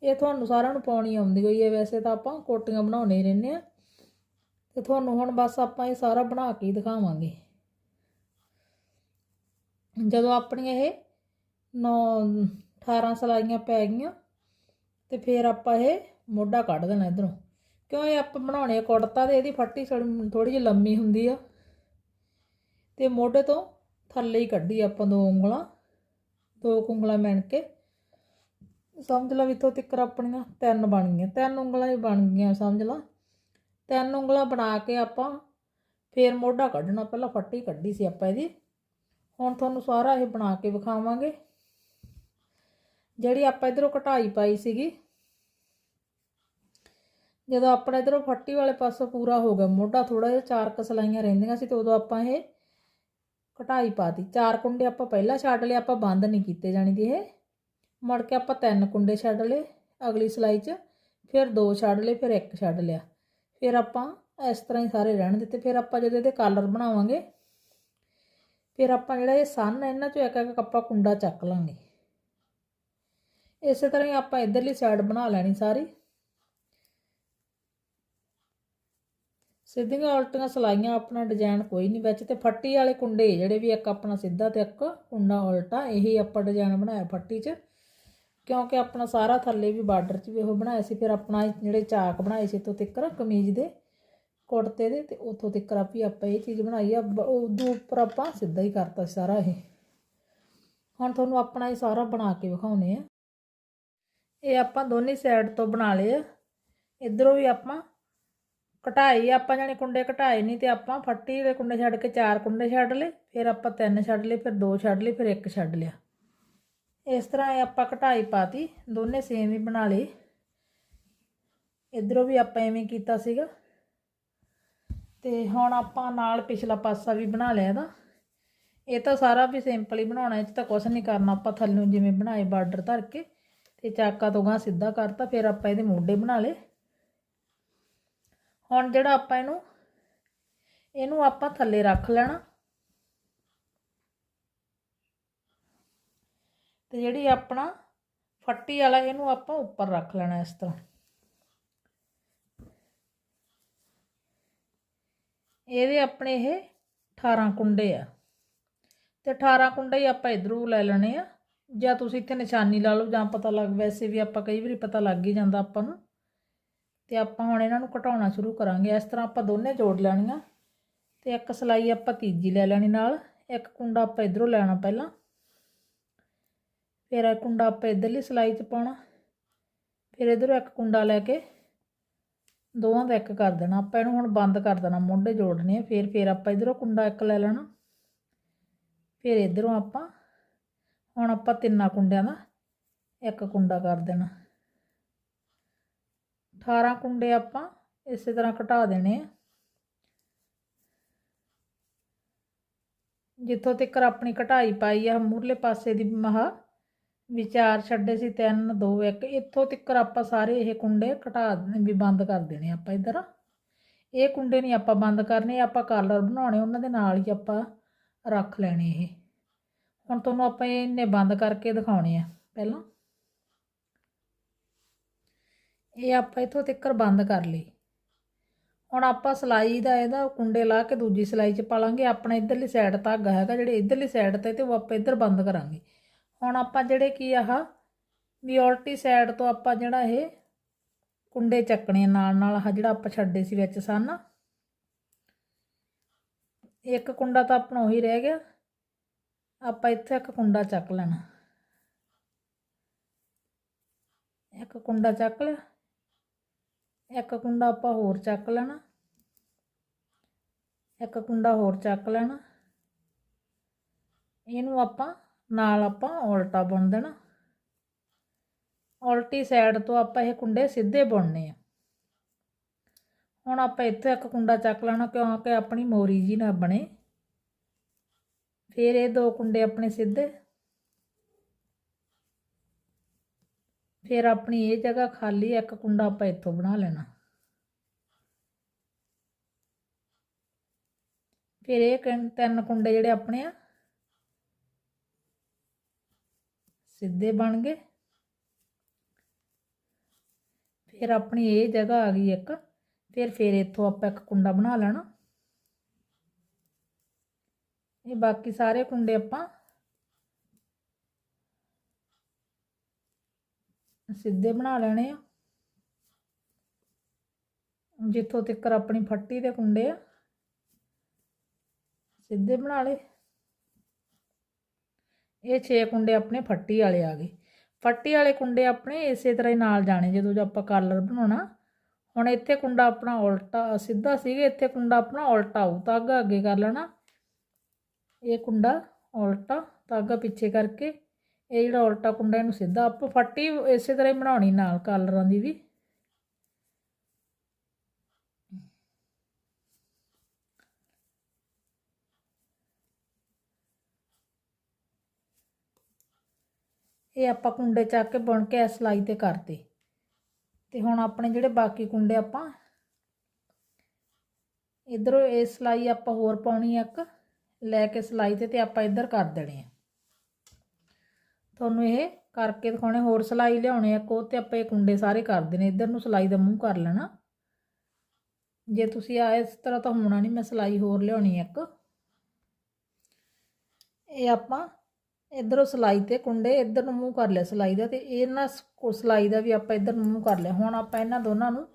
ਇਹ ਤੁਹਾਨੂੰ ਸਾਰਿਆਂ ਨੂੰ ਪਾਉਣੀ ਆਉਂਦੀ ਹੋਈ ਹੈ ਵੈਸੇ ਤਾਂ ਆਪਾਂ ਕੋਟੀਆਂ ਬਣਾਉਣੇ ਹੀ ਰਹਿੰਦੇ ਆ। ਤੇ ਤੁਹਾਨੂੰ ਹੁਣ ਬਸ ਆਪਾਂ ਇਹ ਸਾਰਾ ਬਣਾ ਕੇ ਹੀ ਦਿਖਾਵਾਂਗੇ। ਜਦੋਂ ਆਪਣੀ ਇਹ 9 18 ਸਲਾਈਆਂ ਪੈ ਗਈਆਂ ਤੇ ਫਿਰ ਆਪਾਂ ਇਹ ਮੋਢਾ ਕੱਢ ਦੇਣਾ ਇਧਰੋਂ। ਕਿਉਂ ਇਹ ਆਪਾਂ ਬਣਾਉਣੇ ਆ ਕੁੜਤਾ ਤੇ ਇਹਦੀ ਫੱਟੀ ਥੋੜੀ ਜਿਹੀ ਲੰਮੀ ਹੁੰਦੀ ਆ। ਤੇ ਮੋਢੇ ਤੋਂ ਥੱਲੇ ਹੀ ਕੱਢੀ ਆਪਾਂ ਦੋ ਉਂਗਲਾਂ, ਦੋ ਕੁ ਉਂਗਲਾਂ ਮਿਣ ਕੇ। ਸਮਝ ਲਾ ਵੀ ਇੱਥੋਂ ਤਿੱਕਰ ਆਪਣੀਆਂ ਤਿੰਨ ਬਣ ਗਈਆਂ, ਤਿੰਨ ਉਂਗਲਾਂ ਹੀ ਬਣ ਗਈਆਂ ਸਮਝ ਲਾ। ਤਿੰਨ ਉਂਗਲਾਂ ਬਣਾ ਕੇ ਆਪਾਂ ਫੇਰ ਮੋਢਾ ਕੱਢਣਾ, ਪਹਿਲਾਂ ਫੱਟੀ ਕੱਢੀ ਸੀ ਆਪਾਂ ਇਹਦੀ। ਹੁਣ ਤੁਹਾਨੂੰ ਸਾਰਾ ਇਹ ਬਣਾ ਕੇ ਵਿਖਾਵਾਂਗੇ। ਜਿਹੜੀ ਆਪਾਂ ਇਧਰੋਂ ਘਟਾਈ ਪਾਈ ਸੀਗੀ, ਜਦੋਂ ਆਪਣਾ ਇਧਰੋਂ ਫੱਟੀ ਵਾਲੇ ਪਾਸੋਂ ਪੂਰਾ ਹੋ ਗਿਆ, ਮੋਢਾ ਥੋੜਾ ਜਿਹਾ ਚਾਰ ਕ ਸਲਾਈਆਂ ਰਹਿੰਦੀਆਂ ਸੀ ਤੇ ਉਦੋਂ ਆਪਾਂ ਇਹ ਕਢਾਈ ਪਾਤੀ। ਚਾਰ ਕੁੰਡੇ ਆਪਾਂ ਪਹਿਲਾਂ ਛੱਡ ਲਏ, ਆਪਾਂ ਬੰਦ ਨਹੀਂ ਕੀਤੇ ਜਾਣੀ ਦੀ ਇਹ। ਮੁੜ ਕੇ ਆਪਾਂ ਤਿੰਨ ਕੁੰਡੇ ਛੱਡ ਲਏ ਅਗਲੀ ਸਲਾਈ 'ਚ, ਫਿਰ ਦੋ ਛੱਡ ਲਏ, ਫਿਰ ਇੱਕ ਛੱਡ ਲਿਆ। ਫਿਰ ਆਪਾਂ ਇਸ ਤਰ੍ਹਾਂ ਹੀ ਸਾਰੇ ਰਹਿਣ ਦਿੱਤੇ। ਫਿਰ ਆਪਾਂ ਜਦੋਂ ਇਹਦੇ ਕਾਲਰ ਬਣਾਵਾਂਗੇ, ਫਿਰ ਆਪਾਂ ਜਿਹੜਾ ਇਹ ਸੰਨ, ਇਹਨਾਂ 'ਚੋਂ ਇੱਕ ਇੱਕ ਕੱਪਾ ਕੁੰਡਾ ਚੱਕ ਲਾਂਗੇ। ਇਸੇ ਤਰ੍ਹਾਂ ਹੀ ਆਪਾਂ ਇਧਰਲੀ ਸਾਈਡ ਬਣਾ ਲੈਣੀ ਸਾਰੀ। ਸਿੱਧੀਆਂ ਉਲਟੀਆਂ ਸਲਾਈਆਂ ਆਪਣਾ ਡਿਜ਼ਾਈਨ ਕੋਈ ਨਹੀਂ ਵਿੱਚ ਤੇ ਫੱਟੀ ਵਾਲੇ ਕੁੰਡੇ ਜਿਹੜੇ ਵੀ ਇੱਕ ਆਪਣਾ ਸਿੱਧਾ ਤੇ ਇੱਕ ਕੁੰਡਾ ਉਲਟਾ, ਇਹੀ ਆਪਾਂ ਡਿਜ਼ਾਈਨ ਬਣਾਇਆ ਫੱਟੀ 'ਚ। ਕਿਉਂਕਿ ਆਪਣਾ ਸਾਰਾ ਥੱਲੇ ਵੀ ਬਾਰਡਰ 'ਚ ਵੀ ਉਹ ਬਣਾਇਆ ਸੀ, ਫਿਰ ਆਪਣਾ ਜਿਹੜੇ ਚਾਕ ਬਣਾਏ ਸੀ ਤੋਂ ਤਿੱਕਰ ਕਮੀਜ਼ ਦੇ, ਕੁੜਤੇ ਦੇ, ਤੇ ਉੱਥੋਂ ਤਿੱਕਰ ਵੀ ਆਪਾਂ ਇਹ ਚੀਜ਼ ਬਣਾਈ ਆ ਉਦੋਂ ਉੱਪਰ ਆਪਾਂ ਸਿੱਧਾ ਹੀ ਕਰਤਾ ਸਾਰਾ ਇਹ। ਹੁਣ ਤੁਹਾਨੂੰ ਆਪਣਾ ਇਹ ਸਾਰਾ ਬਣਾ ਕੇ ਵਿਖਾਉਨੇ ਆ। ਇਹ ਆਪਾਂ ਦੋਨੇ ਸਾਈਡ ਤੋਂ ਬਣਾ ਲਏ ਆ। ਇਧਰੋਂ ਵੀ ਆਪਾਂ ਘਟਾਈ ਆਪਾਂ ਜਾਨੀ ਕੁੰਡੇ ਘਟਾਏ ਨਹੀਂ ਤੇ ਆਪਾਂ ਫੱਟੀ ਦੇ ਕੁੰਡੇ ਛੱਡ ਕੇ ਚਾਰ ਕੁੰਡੇ ਛੱਡ ਲਏ, ਫਿਰ ਆਪਾਂ ਤਿੰਨ ਛੱਡ ਲਏ, ਫਿਰ ਦੋ ਛੱਡ ਲਏ, ਫਿਰ ਇੱਕ ਛੱਡ ਲਿਆ। ਇਸ ਤਰ੍ਹਾਂ ਇਹ ਆਪਾਂ ਕਟਾਈ ਪਾਤੀ, ਦੋਨੇ ਸੇਮ ਹੀ ਬਣਾ ਲਏ। ਇਧਰੋਂ ਵੀ ਆਪਾਂ ਐਵੇਂ ਕੀਤਾ ਸੀਗਾ। ਤੇ ਹੁਣ ਆਪਾਂ ਨਾਲ ਪਿਛਲਾ ਪਾਸਾ ਵੀ ਬਣਾ ਲਿਆ ਇਹਦਾ। ਇਹ ਤਾਂ ਸਾਰਾ ਵੀ ਸਿੰਪਲ ਹੀ ਬਣਾਉਣਾ, ਇਹ 'ਚ ਤਾਂ ਕੁਝ ਨਹੀਂ ਕਰਨਾ, ਆਪਾਂ ਥੱਲੇ ਜਿਵੇਂ ਬਣਾਏ ਬਾਰਡਰ ਧਰ ਕੇ। ਤੇ ਚਾਕਾ ਤੋਂ ਗਾਂ ਸਿੱਧਾ ਕਰਤਾ, ਫਿਰ ਆਪਾਂ ਇਹਦੇ ਮੋਢੇ ਬਣਾ ਲਏ। ਹੁਣ ਜਿਹੜਾ ਆਪਾਂ ਇਹਨੂੰ ਇਹਨੂੰ ਆਪਾਂ ਥੱਲੇ ਰੱਖ ਲੈਣਾ। ਤੇ ਜਿਹੜੀ ਆਪਣਾ ਫੱਟੀ ਵਾਲਾ, ਇਹਨੂੰ ਆਪਾਂ ਉੱਪਰ ਰੱਖ ਲੈਣਾ ਇਸ ਤਰ੍ਹਾਂ। ਇਹਦੇ ਆਪਣੇ ਇਹ 18 ਕੁੰਡੇ ਆ। ਤੇ 18 ਕੁੰਡੇ ਹੀ ਆਪਾਂ ਇਧਰੋਂ ਲੈ ਲੈਣੇ ਆ। ਜਾਂ ਤੁਸੀਂ ਇੱਥੇ ਨਿਸ਼ਾਨੀ ਲਾ ਲਓ ਜਾਂ ਪਤਾ ਲੱਗ, ਵੈਸੇ ਵੀ ਆਪਾਂ ਕਈ ਵਾਰੀ ਪਤਾ ਲੱਗ ਹੀ ਜਾਂਦਾ ਆਪਾਂ ਨੂੰ। ਤੇ ਆਪਾਂ ਹੁਣ ਇਹਨਾਂ ਨੂੰ ਘਟਾਉਣਾ ਸ਼ੁਰੂ ਕਰਾਂਗੇ। ਇਸ ਤਰ੍ਹਾਂ ਆਪਾਂ ਦੋਨੇ ਜੋੜ ਲੈਣੀਆਂ। ਤੇ ਇੱਕ ਸਲਾਈ ਆਪਾਂ ਤੀਜੀ ਲੈ ਲੈਣੀ ਨਾਲ, ਇੱਕ ਕੁੰਡਾ ਆਪਾਂ ਇਧਰੋਂ ਲੈਣਾ ਪਹਿਲਾਂ। ਫਿਰ ਇਹ ਕੁੰਡਾ ਆਪਾਂ ਇਧਰਲੀ ਸਲਾਈ 'ਚ ਪਾਉਣਾ। ਫਿਰ ਇਧਰੋਂ ਇੱਕ ਕੁੰਡਾ ਲੈ ਕੇ ਦੋਵਾਂ ਦਾ ਇੱਕ ਕਰ ਦੇਣਾ। ਆਪਾਂ ਇਹਨੂੰ ਹੁਣ ਬੰਦ ਕਰ ਦੇਣਾ, ਮੋਢੇ ਜੋੜਨੇ ਆ। ਫਿਰ ਫਿਰ ਆਪਾਂ ਇਧਰੋਂ ਕੁੰਡਾ ਇੱਕ ਲੈ ਲੈਣਾ। ਫਿਰ ਇਧਰੋਂ ਆਪਾਂ ਹੁਣ ਆਪਾਂ ਤਿੰਨਾਂ ਕੁੰਡਿਆਂ ਦਾ ਇੱਕ ਕੁੰਡਾ ਕਰ ਦੇਣਾ। 18 ਕੁੰਡੇ ਆਪਾਂ ਇਸੇ ਤਰ੍ਹਾਂ ਘਟਾ ਦੇਣੇ ਆ। ਜਿੱਥੋਂ ਤੱਕ ਆਪਣੀ ਘਟਾਈ ਪਾਈ ਆ ਮੂਰਲੇ ਪਾਸੇ ਦੀ ਮਹਾ ਵਿਚਾਰ ਛੱਡੇ ਸੀ 3 2 1 ਇੱਥੋਂ ਤੱਕ ਆਪਾਂ ਸਾਰੇ ਇਹ ਕੁੰਡੇ ਘਟਾ ਵੀ ਬੰਦ ਕਰ ਦੇਣੇ ਆਪਾਂ ਇਧਰ। ਇਹ ਕੁੰਡੇ ਨਹੀਂ ਆਪਾਂ ਬੰਦ ਕਰਨੇ ਆਪਾਂ ਕਲਰ ਬਣਾਉਣੇ, ਉਹਨਾਂ ਦੇ ਨਾਲ ਹੀ ਆਪਾਂ ਰੱਖ ਲੈਣੇ ਇਹ। ਹੁਣ ਤੁਹਾਨੂੰ ਆਪਾਂ ਇਹਨੇ ਬੰਦ ਕਰਕੇ ਦਿਖਾਉਣੇ ਆ, ਪਹਿਲਾਂ। ਇਹ ਆਪਾਂ ਇਥੋਂ ਤੱਕ ਬੰਦ ਕਰ ਲਈ। ਹੁਣ ਆਪਾਂ ਸਲਾਈ ਦਾ ਇਹਦਾ ਕੁੰਡੇ ਲਾ ਕੇ ਦੂਜੀ ਸਲਾਈ 'ਚ ਪਾ ਲਾਂਗੇ ਆਪਣਾ ਇਧਰਲੀ ਸਾਈਡ ਧਾਗਾ ਹੈਗਾ, ਜਿਹੜੇ ਇਧਰਲੀ ਸਾਈਡ ਤੇ ਤੇ ਉਹ ਆਪਾਂ ਇਧਰ ਬੰਦ ਕਰਾਂਗੇ। ਹੁਣ ਆਪਾਂ ਜਿਹੜੇ ਕੀ ਆਹ ਵੀ ਉਲਟੀ ਸਾਈਡ ਤੋਂ ਆਪਾਂ ਜਿਹੜਾ ਇਹ ਕੁੰਡੇ ਚੱਕਣੇ ਨਾਲ ਨਾਲ, ਆਹ ਜਿਹੜਾ ਆਪਾਂ ਛੱਡੇ ਸੀ ਵਿੱਚ ਸਨ। ਇੱਕ ਕੁੰਡਾ ਤਾਂ ਆਪਣਾ ਉਹੀ ਰਹਿ ਗਿਆ। ਆਪਾਂ ਇੱਥੇ ਇੱਕ ਕੁੰਡਾ ਚੱਕ ਲੈਣਾ। ਇੱਕ ਕੁੰਡਾ ਚੱਕ ਲਿਆ। ਇੱਕ ਕੁੰਡਾ ਆਪਾਂ ਹੋਰ ਚੱਕ ਲੈਣਾ। ਇੱਕ ਕੁੰਡਾ ਹੋਰ ਚੱਕ ਲੈਣਾ। ਇਹਨੂੰ ਆਪਾਂ ਨਾਲ ਆਪਾਂ ਉਲਟਾ ਬੁਣ ਦੇਣਾ। ਉਲਟੀ ਸਾਈਡ ਤੋਂ ਆਪਾਂ ਇਹ ਕੁੰਡੇ ਸਿੱਧੇ ਬੁਣਨੇ ਆ। ਹੁਣ ਆਪਾਂ ਇੱਥੇ ਇੱਕ ਕੁੰਡਾ ਚੱਕ ਲੈਣਾ ਕਿਉਂਕਿ ਆਪਣੀ ਮੋਰੀ ਜੀ ਨਾ ਬਣੇ। ਫਿਰ ਇਹ ਦੋ ਕੁੰਡੇ ਆਪਣੇ ਸਿੱਧੇ। ਫਿਰ ਆਪਣੀ ਇਹ ਜਗ੍ਹਾ ਖਾਲੀ ਇੱਕ ਕੁੰਡਾ ਆਪਾਂ ਇੱਥੋਂ ਬਣਾ ਲੈਣਾ। ਫਿਰ ਇਹ ਤਿੰਨ ਕੁੰਡੇ ਜਿਹੜੇ ਆਪਣੇ ਆ, ਸਿੱਧੇ ਬਣ ਗਏ। ਫਿਰ ਆਪਣੀ ਇਹ ਜਗ੍ਹਾ ਆ ਗਈ ਇੱਕ, ਫਿਰ ਫਿਰ ਇੱਥੋਂ ਆਪਾਂ ਇੱਕ ਕੁੰਡਾ ਬਣਾ ਲੈਣਾ। ਇਹ ਬਾਕੀ ਸਾਰੇ ਕੁੰਡੇ ਆਪਾਂ ਸਿੱਧੇ ਬਣਾ ਲੈਣੇ ਆ। ਜਿੱਥੋਂ ਤੱਕ ਆਪਣੀ ਫੱਟੀ ਦੇ ਕੁੰਡੇ ਆ, ਸਿੱਧੇ ਬਣਾ ਲਏ। ਇਹ 6 ਕੁੰਡੇ ਆਪਣੇ ਫੱਟੀ ਵਾਲੇ ਆ ਗਏ। ਫੱਟੀ ਵਾਲੇ ਕੁੰਡੇ ਆਪਣੇ ਇਸੇ ਤਰ੍ਹਾਂ ਹੀ ਨਾਲ ਜਾਣੇ, ਜਦੋਂ ਆਪਾਂ ਕਲਰ ਬਣਾਉਣਾ। ਹੁਣ ਇੱਥੇ ਕੁੰਡਾ ਆਪਣਾ ਉਲਟਾ ਸਿੱਧਾ ਸੀਗਾ, ਇੱਥੇ ਕੁੰਡਾ ਆਪਣਾ ਉਲਟਾ ਆਊ ਤਾਗਾ ਅੱਗੇ ਕਰ ਲੈਣਾ। ਇਹ ਕੁੰਡਾ ਉਲਟਾ ਤਾਗਾ ਪਿੱਛੇ ਕਰਕੇ, ਇਹ ਜਿਹੜਾ ਉਲਟਾ ਕੁੰਡਾ ਇਹਨੂੰ ਸਿੱਧਾ ਆਪਾਂ ਫੱਟੀ ਇਸੇ ਤਰ੍ਹਾਂ ਹੀ ਬਣਾਉਣੀ ਨਾਲ ਕਾਲਰਾਂ ਦੀ ਵੀ। ਇਹ ਆਪਾਂ ਕੁੰਡੇ ਚੱਕ ਕੇ ਬੁਣ ਕੇ ਇਸ ਸਲਾਈ ਤੇ ਕਰਤੇ। ਤੇ ਹੁਣ ਆਪਣੇ ਜਿਹੜੇ ਬਾਕੀ ਕੁੰਡੇ ਆਪਾਂ, ਇਧਰੋਂ ਇਹ ਸਲਾਈ ਆਪਾਂ ਹੋਰ ਪਾਉਣੀ ਆ ਇੱਕ। ਲੈ ਕੇ ਸਲਾਈ ਤੇ ਤੇ ਆਪਾਂ ਇੱਧਰ ਕਰ ਦੇਣੇ ਆ। ਤੁਹਾਨੂੰ ਇਹ ਕਰਕੇ ਦਿਖਾਉਣੇ, ਹੋਰ ਸਲਾਈ ਲਿਆਉਣੇ ਆ ਕੋ ਤੇ ਆਪਾਂ ਇਹ ਕੁੰਡੇ ਸਾਰੇ ਕਰ ਦੇਣੇ, ਇੱਧਰ ਨੂੰ ਸਲਾਈ ਦਾ ਮੂੰਹ ਕਰ ਲੈਣਾ। ਜੇ ਤੁਸੀਂ ਆ ਇਸ ਤਰ੍ਹਾਂ ਤਾਂ ਹੋਣਾ ਨਹੀਂ, ਮੈਂ ਸਲਾਈ ਹੋਰ ਲਿਆਉਣੀ ਆ ਇੱਕ। ਇਹ ਆਪਾਂ ਇਧਰੋਂ ਸਲਾਈ ਤੇ ਕੁੰਡੇ ਇਧਰ ਨੂੰ ਮੂੰਹ ਕਰ ਲਿਆ ਸਲਾਈ ਦਾ ਤੇ ਇਹਨਾਂ ਸ- ਸਲਾਈ ਦਾ ਵੀ ਆਪਾਂ ਇਧਰ ਨੂੰ ਮੂੰਹ ਕਰ ਲਿਆ। ਹੁਣ ਆਪਾਂ ਇਹਨਾਂ ਦੋਨਾਂ ਨੂੰ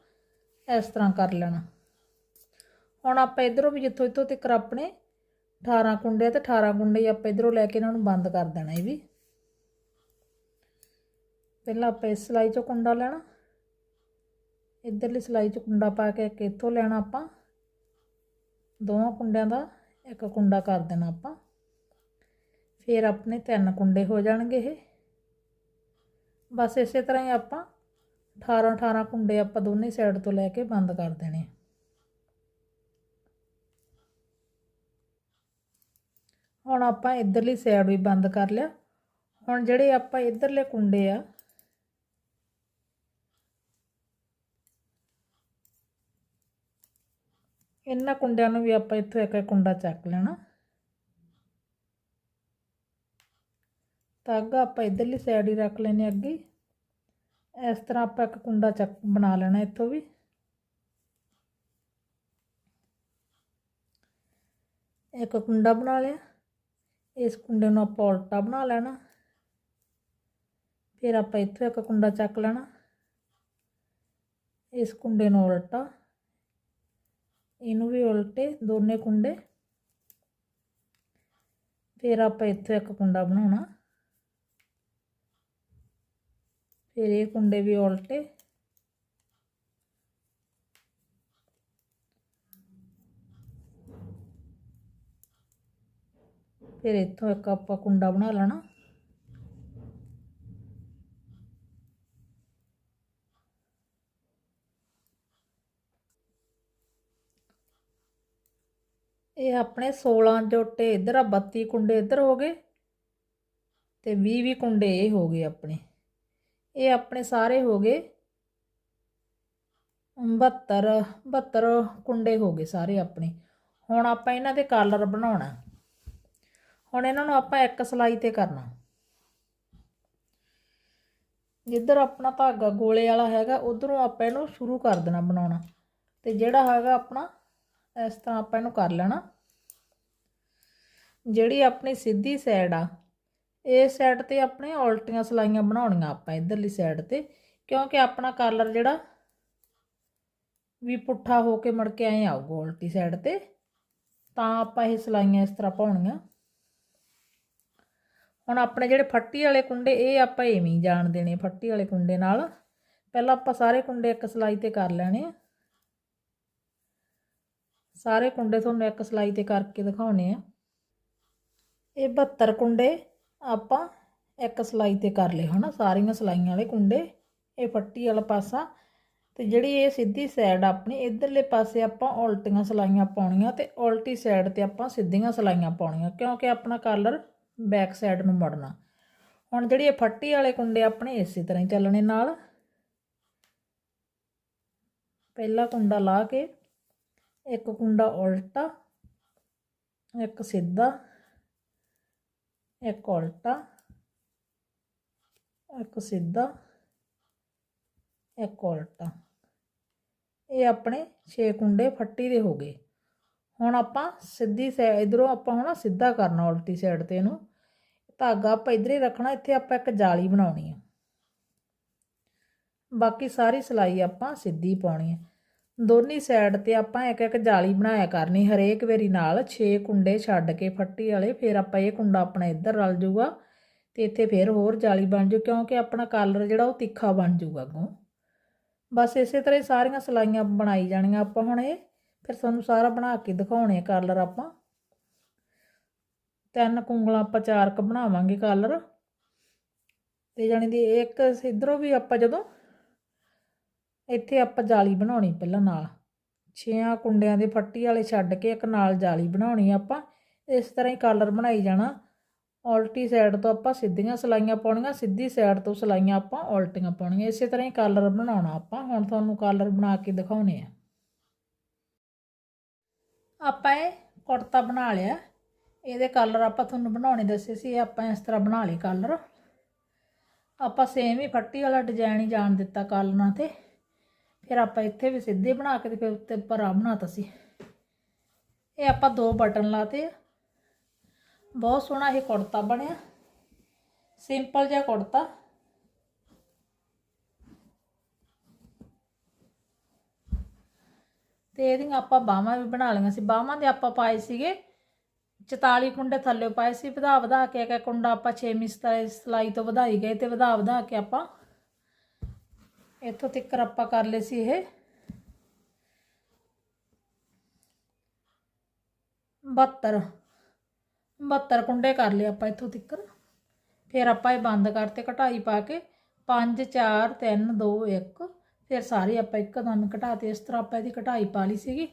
ਇਸ ਤਰ੍ਹਾਂ ਕਰ ਲੈਣਾ। ਹੁਣ ਆਪਾਂ ਇਧਰੋਂ ਵੀ ਜਿੱਥੋਂ ਇੱਥੋਂ ਤੱਕ ਆਪਣੇ 18 ਕੁੰਡੇ ਆ ਤੇ 18 ਕੁੰਡੇ ਆਪਾਂ ਇਧਰੋਂ ਲੈ ਕੇ ਇਹਨਾਂ ਨੂੰ ਬੰਦ ਕਰ ਦੇਣਾ ਇਹ ਵੀ। ਪਹਿਲਾਂ ਆਪਾਂ ਇਸ ਸਲਾਈ ਚੋਂ ਕੁੰਡਾ ਲੈਣਾ। ਇਧਰਲੀ ਸਲਾਈ ਚੋਂ ਕੁੰਡਾ ਪਾ ਕੇ ਇੱਕ ਇੱਥੋਂ ਲੈਣਾ ਆਪਾਂ। ਦੋਵਾਂ ਕੁੰਡਿਆਂ ਦਾ ਇੱਕ ਕੁੰਡਾ ਕਰ ਦੇਣਾ ਆਪਾਂ। ਫਿਰ ਆਪਣੇ ਤਿੰਨ ਕੁੰਡੇ ਹੋ ਜਾਣਗੇ ਇਹ। ਬਸ ਇਸੇ ਤਰ੍ਹਾਂ ਹੀ ਆਪਾਂ 18 18 ਕੁੰਡੇ ਆਪਾਂ ਦੋਨੇ ਸਾਈਡ ਤੋਂ ਲੈ ਕੇ ਬੰਦ ਕਰ ਦੇਣੇ ਹੁਣ ਆਪਾਂ ਇਧਰਲੀ ਸਾਈਡ ਵੀ ਬੰਦ ਕਰ ਲਿਆ। ਹੁਣ ਜਿਹੜੇ ਆਪਾਂ ਇਧਰਲੇ ਕੁੰਡੇ ਆ, ਇਹਨਾਂ ਕੁੰਡਿਆਂ ਨੂੰ ਵੀ ਆਪਾਂ ਇੱਥੋਂ ਇੱਕ ਇੱਕ ਕੁੰਡਾ ਚੱਕ ਲੈਣਾ। ਧਾਗਾ ਆਪਾਂ ਇਧਰਲੀ ਸਾਈਡ ਹੀ ਰੱਖ ਲੈਨੇ ਅੱਗੇ। ਇਸ ਤਰ੍ਹਾਂ ਆਪਾਂ ਇੱਕ ਕੁੰਡਾ ਚੱਕ ਬਣਾ ਲੈਣਾ ਇੱਥੋਂ ਵੀ। ਇੱਕ ਕੁੰਡਾ ਬਣਾ ਲਿਆ। ਇਸ ਕੁੰਡੇ ਨੂੰ ਆਪਾਂ ਉਲਟਾ ਬਣਾ ਲੈਣਾ। ਫਿਰ ਆਪਾਂ ਇੱਥੋਂ ਇੱਕ ਕੁੰਡਾ ਚੱਕ ਲੈਣਾ। ਇਸ ਕੁੰਡੇ ਨੂੰ ਉਲਟਾ। ਇਹਨੂੰ ਵੀ ਉਲਟੇ ਦੋਨੇ ਕੁੰਡੇ। ਫਿਰ ਆਪਾਂ ਇੱਥੋਂ ਇੱਕ ਕੁੰਡਾ ਬਣਾਉਣਾ। ਫਿਰ ਇਹ ਕੁੰਡੇ ਵੀ ਉਲਟੇ। ਫਿਰ ਇੱਥੋਂ ਇੱਕ ਆਪਾਂ ਕੁੰਡਾ ਬਣਾ ਲੈਣਾ। ਇਹ ਆਪਣੇ 16 ਜੋਟੇ ਇੱਧਰ ਆ 32 ਕੁੰਡੇ ਇੱਧਰ ਹੋ ਗਏ ਤੇ 20 20 ਕੁੰਡੇ ਇਹ ਹੋ ਗਏ ਆਪਣੇ। ਇਹ ਆਪਣੇ ਸਾਰੇ ਹੋ ਗਏ। 72 72 ਕੁੰਡੇ ਹੋ ਗਏ ਸਾਰੇ ਆਪਣੇ। ਹੁਣ ਆਪਾਂ ਇਹਨਾਂ ਦੇ ਕਾਲਰ ਬਣਾਉਣਾ। ਹੁਣ ਇਹਨਾਂ ਨੂੰ ਆਪਾਂ ਇੱਕ ਸਲਾਈ ਤੇ ਕਰਨਾ। ਜਿੱਧਰ ਆਪਣਾ ਧਾਗਾ ਗੋਲੇ ਵਾਲਾ ਹੈਗਾ, ਉਧਰੋਂ ਆਪਾਂ ਇਹਨੂੰ ਸ਼ੁਰੂ ਕਰ ਦੇਣਾ ਬਣਾਉਣਾ। ਤੇ ਜਿਹੜਾ ਹੈਗਾ ਆਪਣਾ, ਇਸ ਤਰ੍ਹਾਂ ਆਪਾਂ ਇਹਨੂੰ ਕਰ ਲੈਣਾ। ਜਿਹੜੀ ਆਪਣੀ ਸਿੱਧੀ ਸਾਈਡ ਆ ਇਸ ਸਾਈਡ ਤੇ ਆਪਣੇ ਉਲਟੀਆਂ ਸਲਾਈਆਂ ਬਣਾਉਣੀਆਂ ਆਪਾਂ ਇਧਰਲੀ ਸਾਈਡ ਤੇ, ਕਿਉਂਕਿ ਆਪਣਾ ਕਾਲਰ ਜਿਹੜਾ ਵੀ ਪੁੱਠਾ ਹੋ ਕੇ ਮੜ ਕੇ ਐਂ ਆਊਗਾ ਉਲਟੀ ਸਾਈਡ ਤੇ, ਤਾਂ ਆਪਾਂ ਇਹ ਸਲਾਈਆਂ ਇਸ ਤਰ੍ਹਾਂ ਪਾਉਣੀਆਂ। ਹੁਣ ਆਪਣੇ ਜਿਹੜੇ ਫੱਟੀ ਵਾਲੇ ਕੁੰਡੇ, ਇਹ ਆਪਾਂ ਐਵੇਂ ਜਾਣ ਦੇਣੇ ਫੱਟੀ ਵਾਲੇ ਕੁੰਡੇ ਨਾਲ। ਪਹਿਲਾਂ ਆਪਾਂ ਸਾਰੇ ਕੁੰਡੇ ਇੱਕ ਸਲਾਈ ਤੇ ਕਰ ਲੈਣੇ ਆ। ਸਾਰੇ ਕੁੰਡੇ ਤੁਹਾਨੂੰ ਇੱਕ ਸਲਾਈ ਤੇ ਕਰਕੇ ਦਿਖਾਉਣੇ ਆ। ਇਹ 72 ਕੁੰਡੇ ਆਪਾਂ ਇੱਕ ਸਲਾਈ ਤੇ ਕਰ ਲਏ, ਹਨਾ? ਸਾਰੀਆਂ ਸਲਾਈਆਂ ਵਾਲੇ ਕੁੰਡੇ, ਇਹ ਫੱਟੀ ਵਾਲਾ ਪਾਸਾ। ਤੇ ਜਿਹੜੀ ਇਹ ਸਿੱਧੀ ਸਾਈਡ ਆਪਣੀ, ਇਧਰਲੇ ਪਾਸੇ ਆਪਾਂ ਉਲਟੀਆਂ ਸਲਾਈਆਂ ਪਾਉਣੀਆਂ ਤੇ ਉਲਟੀ ਸਾਈਡ ਤੇ ਆਪਾਂ ਸਿੱਧੀਆਂ ਸਲਾਈਆਂ ਪਾਉਣੀਆਂ, ਕਿਉਂਕਿ ਆਪਣਾ ਕਲਰ ਬੈਕ ਸਾਈਡ ਨੂੰ ਮੁੜਨਾ। ਹੁਣ ਜਿਹੜੀ ਇਹ ਫੱਟੀ ਵਾਲੇ ਕੁੰਡੇ ਆਪਣੇ ਇਸੇ ਤਰ੍ਹਾਂ ਹੀ ਚੱਲਣੇ ਨਾਲ। ਪਹਿਲਾ ਕੁੰਡਾ ਲਾ ਕੇ, ਇੱਕ ਕੁੰਡਾ ਉਲਟਾ, ਇੱਕ ਸਿੱਧਾ, ਇੱਕ ਉਲਟਾ, ਇੱਕ ਸਿੱਧਾ, ਇੱਕ ਉਲਟਾ। ਇਹ ਆਪਣੇ 6 ਕੁੰਡੇ ਫੱਟੀ ਦੇ ਹੋ ਗਏ। ਹੁਣ ਆਪਾਂ ਸਿੱਧੀ ਸਾਈਡ ਇਧਰੋਂ ਆਪਾਂ ਹੁਣ ਸਿੱਧਾ ਕਰਨਾ ਉਲਟੀ ਸਾਈਡ ਤੇ ਇਹਨੂੰ। ਧਾਗਾ ਆਪਾਂ ਇਧਰ ਹੀ ਰੱਖਣਾ, ਇੱਥੇ ਆਪਾਂ ਇੱਕ ਜਾਲੀ ਬਣਾਉਣੀ ਆ। ਬਾਕੀ ਸਾਰੀ ਸਿਲਾਈ ਆਪਾਂ ਸਿੱਧੀ ਪਾਉਣੀ ਹੈ ਦੋਨੀ ਸਾਈਡ ਤੇ ਆਪਾਂ ਇੱਕ ਇੱਕ ਜਾਲੀ ਬਣਾਇਆ ਕਰਨੀ, ਹਰੇਕ ਵੇਰੀ ਨਾਲ 6 ਕੁੰਡੇ ਛੱਡ ਕੇ ਫੱਟੀ ਵਾਲੇ, ਫਿਰ ਆਪਾਂ ਇਹ ਕੁੰਡਾ ਆਪਣਾ ਇੱਧਰ ਰਲ ਜਾਊਗਾ ਤੇ ਇੱਥੇ ਫਿਰ ਹੋਰ ਜਾਲੀ ਬਣ ਜੂ, ਕਿਉਂਕਿ ਆਪਣਾ ਕਲਰ ਜਿਹੜਾ ਉਹ ਤਿੱਖਾ ਬਣ ਜਾਊਗਾ ਅੱਗੋਂ। ਬਸ ਇਸੇ ਤਰ੍ਹਾਂ ਹੀ ਸਾਰੀਆਂ ਸਲਾਈਆਂ ਬਣਾਈ ਜਾਣੀਆਂ ਆਪਾਂ ਹੁਣ ਇਹ। ਫਿਰ ਤੁਹਾਨੂੰ ਸਾਰਾ ਬਣਾ ਕੇ ਦਿਖਾਉਣੇ ਕਾਲਰ ਆਪਾਂ। ਤਿੰਨ ਕੁੰਗਲਾਂ ਆਪਾਂ ਚਾਰ ਕ ਬਣਾਵਾਂਗੇ ਕਾਲਰ ਤੇ ਜਾਣੀ ਦੀ ਇੱਕ ਇਧਰੋਂ ਵੀ ਆਪਾਂ ਜਦੋਂ ਇੱਥੇ ਆਪਾਂ ਜਾਲੀ ਬਣਾਉਣੀ ਪਹਿਲਾਂ ਨਾਲ। ਛੇਆਂ ਕੁੰਡਿਆਂ ਦੇ ਫੱਟੀ ਵਾਲੇ ਛੱਡ ਕੇ ਇੱਕ ਨਾਲ ਜਾਲੀ ਬਣਾਉਣੀ ਆਪਾਂ। ਇਸ ਤਰ੍ਹਾਂ ਹੀ ਕਾਲਰ ਬਣਾਈ ਜਾਣਾ। ਉਲਟੀ ਸਾਈਡ ਤੋਂ ਆਪਾਂ ਸਿੱਧੀਆਂ ਸਲਾਈਆਂ ਪਾਉਣੀਆਂ, ਸਿੱਧੀ ਸਾਈਡ ਤੋਂ ਸਲਾਈਆਂ ਆਪਾਂ ਉਲਟੀਆਂ ਪਾਉਣੀਆਂ। ਇਸੇ ਤਰ੍ਹਾਂ ਹੀ ਕਾਲਰ ਬਣਾਉਣਾ ਆਪਾਂ। ਹੁਣ ਤੁਹਾਨੂੰ ਕਾਲਰ ਬਣਾ ਕੇ ਦਿਖਾਉਣੇ ਆ। ਆਪਾਂ ਇਹ ਕੁੜਤਾ ਬਣਾ ਲਿਆ। ਇਹਦੇ ਕਲਰ ਆਪਾਂ ਤੁਹਾਨੂੰ ਬਣਾਉਣੇ ਦੱਸੇ ਸੀ, ਇਹ ਆਪਾਂ ਇਸ ਤਰ੍ਹਾਂ ਬਣਾ ਲਏ ਕਲਰ ਆਪਾਂ ਸੇਮ ਹੀ ਫੱਟੀ ਵਾਲਾ ਡਿਜ਼ਾਈਨ ਹੀ ਜਾਣ ਦਿੱਤਾ ਕਲਰਾਂ ਤੇ। ਫਿਰ ਆਪਾਂ ਇੱਥੇ ਵੀ ਸਿੱਧੇ ਬਣਾ ਕੇ ਤੇ ਫਿਰ ਉੱਤੇ ਭਰਾ ਬਣਾਤਾ ਸੀ। ਇਹ ਆਪਾਂ ਦੋ ਬਟਨ ਲਾਤੇ ਬਹੁਤ ਸੋਹਣਾ ਇਹ ਕੁੜਤਾ ਬਣਿਆ। ਸਿੰਪਲ ਜਿਹਾ ਕੁੜਤਾ। ਤੇ ਇਹਦੀਆਂ ਆਪਾਂ ਬਾਹਾਂ ਵੀ ਬਣਾ ਲਈਆਂ ਸੀ। ਬਾਹਾਂ ਦੇ ਆਪਾਂ ਪਾਏ ਸੀਗੇ 44 ਕੁੰਡੇ ਥੱਲੇ ਪਾਏ ਸੀ। ਵਧਾ ਵਧਾ ਕੇ ਇੱਕ ਕੁੰਡਾ ਆਪਾਂ 6ਵੀਂ ਸਲਾਈ ਤੋਂ ਵਧਾਈ ਗਏ ਤੇ ਵਧਾ ਵਧਾ ਕੇ ਆਪਾਂ ਇੱਥੋਂ ਤੱਕ ਆਪਾਂ ਕਰ ਲਏ ਸੀ ਇਹ। 72 72 ਕੁੰਡੇ ਕਰ ਲਏ ਆਪਾਂ ਇੱਥੋਂ ਤੱਕ ਫਿਰ ਆਪਾਂ ਇਹ ਬੰਦ ਕਰਤੇ ਕਢਾਈ ਪਾ ਕੇ। 5 4 3 2 1 ਫਿਰ ਸਾਰੇ ਆਪਾਂ ਇੱਕਦਮ ਘਟਾਤੇ ਇਸ ਤਰ੍ਹਾਂ ਆਪਾਂ ਇਹਦੀ ਘਟਾਈ ਪਾ ਲਈ ਸੀਗੀ।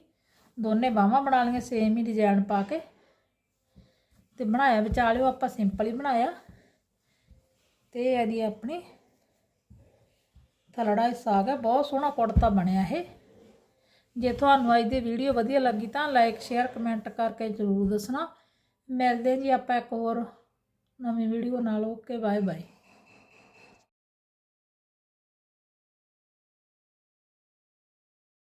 ਦੋਨੇ ਬਾਹਾਂ ਬਣਾ ਲਈਆਂ ਸੇਮ ਹੀ ਡਿਜ਼ਾਈਨ ਪਾ ਕੇ। ਤੇ ਬਣਾਇਆ ਵਿਚਾਲਿਓ ਆਪਾਂ ਸਿੰਪਲ ਹੀ ਬਣਾਇਆ। ਤੇ ਇਹਦੀ ਆਪਣੀ ਥਲੜਾ ਹਿੱਸਾ ਆ ਗਿਆ ਬਹੁਤ ਸੋਹਣਾ ਕੁੜਤਾ ਬਣਿਆ ਇਹ। ਜੇ ਤੁਹਾਨੂੰ ਅੱਜ ਦੀ ਵੀਡੀਓ ਵਧੀਆ ਲੱਗੀ ਤਾਂ ਲਾਈਕ ਸ਼ੇਅਰ ਕਮੈਂਟ ਕਰਕੇ ਜ਼ਰੂਰ ਦੱਸਣਾ। ਮਿਲਦੇ ਜੀ ਆਪਾਂ ਇੱਕ ਹੋਰ ਨਵੀਂ ਵੀਡੀਓ ਨਾਲ ਓਕੇ ਬਾਏ ਬਾਏ